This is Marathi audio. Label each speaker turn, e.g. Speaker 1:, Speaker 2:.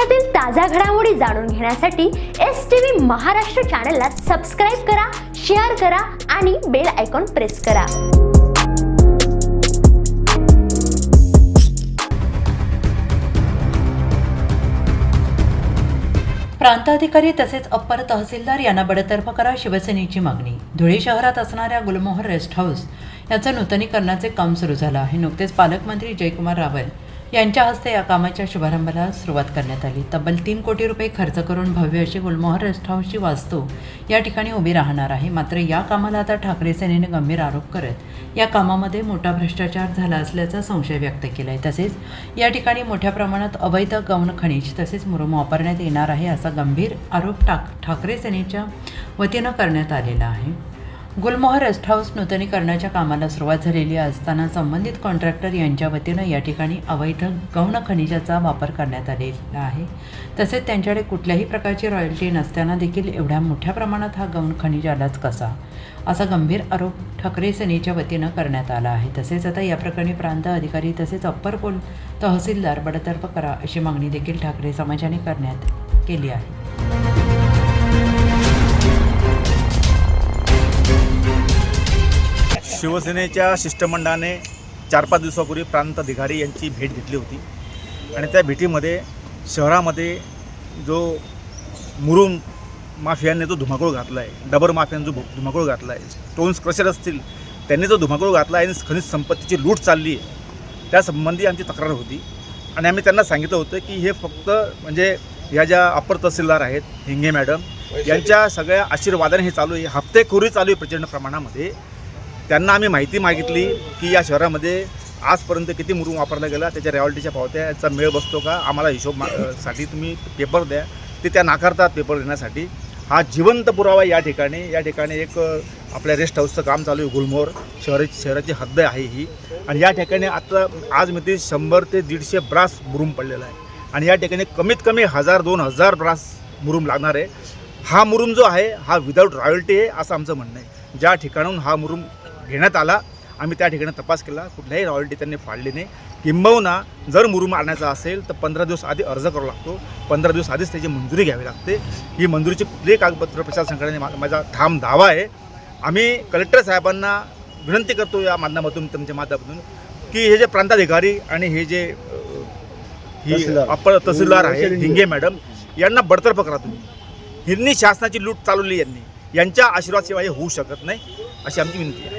Speaker 1: देशातील ताज्या घडामोडी जाणून घेण्यासाठी एस टी व्ही महाराष्ट्र चॅनलला सबस्क्राईब करा शेअर करा आणि बेल आयकॉन प्रेस करा.
Speaker 2: प्रांताधिकारी तसेच अप्पर तहसीलदार यांना बडतर्फ करा शिवसेनेची मागणी. धुळे शहरात असणाऱ्या गुलमोहर रेस्ट हाऊस याचं नूतनीकरणाचे काम सुरू झालं आहे. नुकतेच पालकमंत्री जयकुमार रावल यांच्या हस्ते या कामाच्या शुभारंभाला सुरुवात करण्यात आली. तब्बल तीन कोटी रुपये खर्च करून भव्य अशी गुलमोहर रेस्ट हाऊसची वास्तू या ठिकाणी उभी राहणार आहे. मात्र या कामाला आता ठाकरे सेनेने गंभीर आरोप करत या कामामध्ये मोठा भ्रष्टाचार झाला असल्याचा संशय व्यक्त केला आहे तसेच या ठिकाणी मोठ्या प्रमाणात अवैध गौण खनिज तसेच मुरुम वापरण्यात येणार आहे असा गंभीर आरोप ठाक ठाकरे सेनेच्या वतीनं करण्यात आलेला आहे. गुलमोहर रेस्ट हाऊस नूतनीकरणाच्या कामाला सुरुवात झालेली असताना संबंधित कॉन्ट्रॅक्टर यांच्या वतीनं या ठिकाणी अवैध गौण खनिजाचा वापर करण्यात आलेला आहे. तसेच त्यांच्याकडे कुठल्याही प्रकारची रॉयल्टी नसताना देखील एवढ्या मोठ्या प्रमाणात हा गौण खनिज आलाच कसा? असा गंभीर आरोप ठाकरे सेनेच्या वतीनं करण्यात आला आहे. तसेच आता या प्रकरणी प्रांत अधिकारी तसेच अप्पर पोल तहसीलदार बडतर्फ करा अशी मागणी देखील ठाकरे समाजाने करण्यात केली आहे.
Speaker 3: शिवसेनेच्या शिष्टमंडळाने चार पाच दिवसापूर्वी प्रांत अधिकारी यांची भेट घेतली होती. आणि त्या भेटीमध्ये शहरामध्ये जो मुरुम माफियाने जो धुमाकूळ घातला आहे डबर माफियाने जो धुमाकूळ घातला आहे स्टोन्स क्रशर असतील त्यांनी जो धुमाकूळ घातला आहे आणि खनिज संपत्तीची लूट चालली आहे त्यासंबंधी आमची तक्रार होती. आणि आम्ही त्यांना सांगितलं होतं की हे फक्त म्हणजे ह्या ज्या अप्पर तहसीलदार आहेत हिंगे मॅडम यांच्या सगळ्या आशीर्वादाने हे चालू आहे. हप्तेखोरी चालू आहे प्रचंड प्रमाणामध्ये. त्यांना आम्ही माहिती मागितली की या शहरामध्ये आजपर्यंत किती मुरुम वापरला गेला त्याच्या रॉयल्टीच्या पावत्या याचा मेळ बसतो का? आम्हाला हिशोब मा साठी तुम्ही पेपर द्या. ते त्या नाकारतात पेपर देण्यासाठी हा जिवंत पुरावा या ठिकाणी या ठिकाणी एक आपल्या रेस्ट हाऊसचं काम चालू आहे गुलमोहर शहरा शहराची हद्द आहे ही. आणि या ठिकाणी आता आज मी शंभर ते दीडशे ब्रास मुरुम पडलेला आहे. आणि या ठिकाणी कमीत कमी हजार दोन हजार ब्रास मुरुम लागणार आहे. हा मुरुम जो आहे हा विदाऊट रॉयल्टी आहे असं आमचं म्हणणं आहे. ज्या ठिकाणाहून हा मुरुम घेण्यात आला. आम्ही त्या ठिकाणी तपास केला. कुठल्याही रॉयल्टी त्यांनी फाडली नाही. किंबहुना जर मुरुम आणायचा असेल तर पंधरा दिवस आधी अर्ज करावा लागतो. पंधरा दिवस आधीच त्याची मंजुरी घ्यावी लागते. ही मंजुरीची कुठलीही कागदपत्र प्रशासन संघटनेने मा- माझा ठाम दावा आहे. आम्ही कलेक्टर साहेबांना विनंती करतो या माध्यमातून तुमच्या माध्यमातून की हे जे प्रांताधिकारी आणि हे जे ही. अप्पर तहसीलदार आहे हिंगे मॅडम यांना बडतर्फ करा तुम्ही. हिरणी शासनाची लूट चालवली यांनी. यांच्या आशीर्वाद शिवाय हे होऊ शकत नाही अशी आमची विनंती आहे.